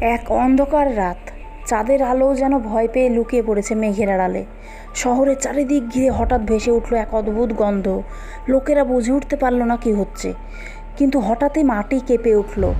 এক অন্ধকার রাত। চাঁদের আলো যেন ভয় পেয়ে লুকিয়ে পড়েছে মেঘের আড়ালে। শহরের চারিদিক ঘিরে হঠাৎ ভেসে উঠল এক অদ্ভুত গন্ধ। লোকেরা বুঝে উঠতে পারল না কি হচ্ছে। কিন্তু হঠাৎই মাটি কেঁপে উঠল।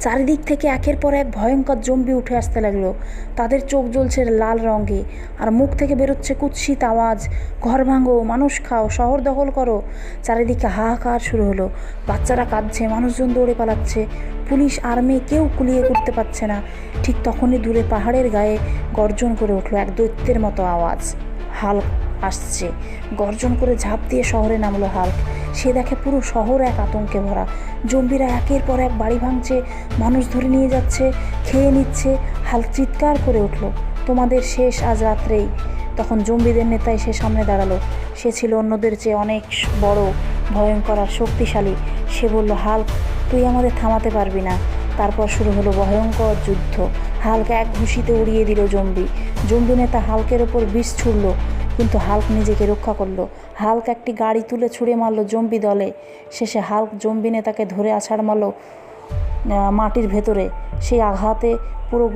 চারিদিক থেকে একের পর এক ভয়ঙ্কর জম্বি উঠে আসতে লাগল। তাদের চোখ জ্বলছে লাল রঙে আর মুখ থেকে বেরোচ্ছে কুৎসিত আওয়াজ। ঘর ভাঙো, মানুষ খাও, শহর দখল করো। চারিদিকে হাহাকার শুরু হলো। বাচ্চারা কাঁদছে, মানুষজন দৌড়ে পালাচ্ছে। পুলিশ, আর্মি কেউ কুলিয়ে করতে পারছে না। ঠিক তখনই দূরে পাহাড়ের গায়ে গর্জন করে উঠল এক দৈত্যের মতো আওয়াজ। হাল্ক আসছে। গর্জন করে ঝাঁপ দিয়ে শহরে নামলো হাল্ক। সে দেখে পুরো শহর এক আতঙ্কে ভরা। জম্বিরা একের পর এক বাড়ি ভাঙছে, মানুষ ধরে নিয়ে যাচ্ছে, খেয়ে নিচ্ছে, হাল চিৎকার করে উঠল। তোমাদের শেষ আজ রাত্রেই। তখন জম্বিদের নেতা এসে সামনে দাঁড়াল। সে ছিল অন্যদের চেয়ে অনেক বড়, ভয়ঙ্কর আর শক্তিশালী। সে বলল, হাল্ক, তুই আমাদের থামাতে পারবি না। তারপর শুরু হলো ভয়ঙ্কর যুদ্ধ। হাল্ক এক ঘুষিতে উড়িয়ে দিল জম্বি জম্বি নেতা হালকের ওপর বিষ ছুড়ল। কিন্তু হাল্ক নিজেকে রক্ষা করল। হাল্ক একটি গাড়ি তুলে ছুঁড়ে মারলো জম্বি দলে। শেষে হাল্ক জম্বি নেতাকে ধরে আছাড় মারলো মাটির ভেতরে। সেই আঘাতে পুরো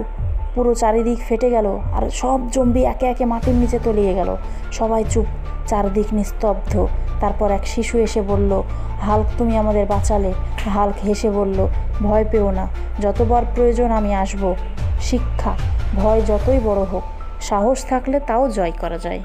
পুরো চারিদিক ফেটে গেল আর সব জম্বি একে একে মাটির নিচে তলিয়ে গেল। সবাই চুপ, চারদিক নিস্তব্ধ। তারপর এক শিশু এসে বলল, হাল্ক, তুমি আমাদের বাঁচালে। হাল্ক হেসে বলল, ভয় পেও না, যতবার প্রয়োজন আমি আসব। শিক্ষা, ভয় যতই বড় হোক, সাহস থাকলে তাও জয় করা যায়।